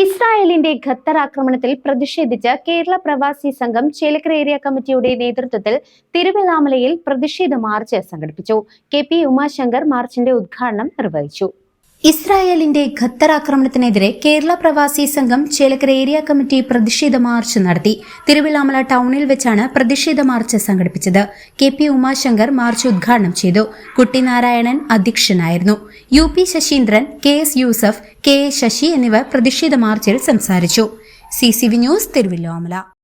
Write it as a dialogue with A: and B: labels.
A: ഇസ്രായേലിന്റെ ഖത്തർ ആക്രമണത്തിൽ പ്രതിഷേധിച്ച് കേരള പ്രവാസി സംഘം ചേലക്കര ഏരിയ കമ്മിറ്റിയുടെ നേതൃത്വത്തിൽ തിരുവല്ലാമലയിൽ പ്രതിഷേധ മാർച്ച് സംഘടിപ്പിച്ചു. കെ പി ഉമാശങ്കർ മാർച്ചിന്റെ ഉദ്ഘാടനം നിർവഹിച്ചു. ഇസ്രായേലിന്റെ ഖത്തർ ആക്രമണത്തിനെതിരെ കേരള പ്രവാസി സംഘം ചേലക്കര ഏരിയ കമ്മിറ്റി പ്രതിഷേധ മാർച്ച് നടത്തി. തിരുവില്ലാമല ടൗണിൽ വെച്ചാണ് പ്രതിഷേധ മാർച്ച് സംഘടിപ്പിച്ചത്. കെ പി ഉമാശങ്കർ മാർച്ച് ഉദ്ഘാടനം ചെയ്തു. കുട്ടിനാരായണൻ അധ്യക്ഷനായിരുന്നു. U P Sasheendran K S Yusuf K A Sasi എന്നിവർ പ്രതിഷേധ മാർച്ചിൽ സംസാരിച്ചു. C C V news Thiruvilwamala.